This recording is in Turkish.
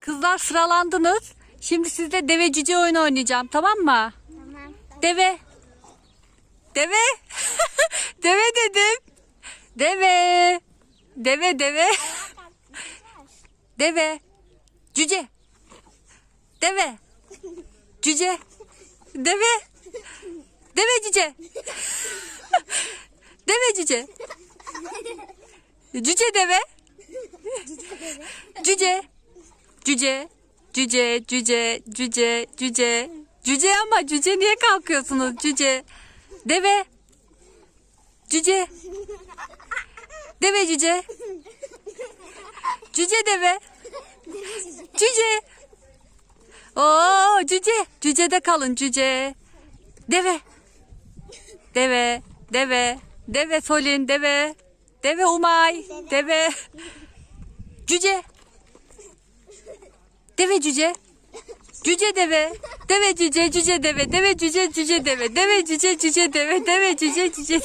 Kızlar sıralandınız. Şimdi sizle deve cüce oyunu oynayacağım tamam mı? Tamam. Deve. Deve. deve dedim. Deve. Deve deve. Deve. Cüce. Deve. Cüce. Deve. Deve cüce. Deve cüce. Cüce deve. Cüce. Cüce. Cüce, cüce, cüce, cüce. Cüce ama cüce niye kalkıyorsunuz cüce? Deve. Cüce. Deve cüce. Cüce deve. Cüce. Oo cüce. Cücede kalın cüce. Deve. Deve. Deve. Deve Solin deve. Deve Umay. Deve. Cüce. Deve cüce. Cüce deve. Deve cüce cüce deve. Deve cüce cüce deve. Deve cüce cüce deve. Deve cüce cüce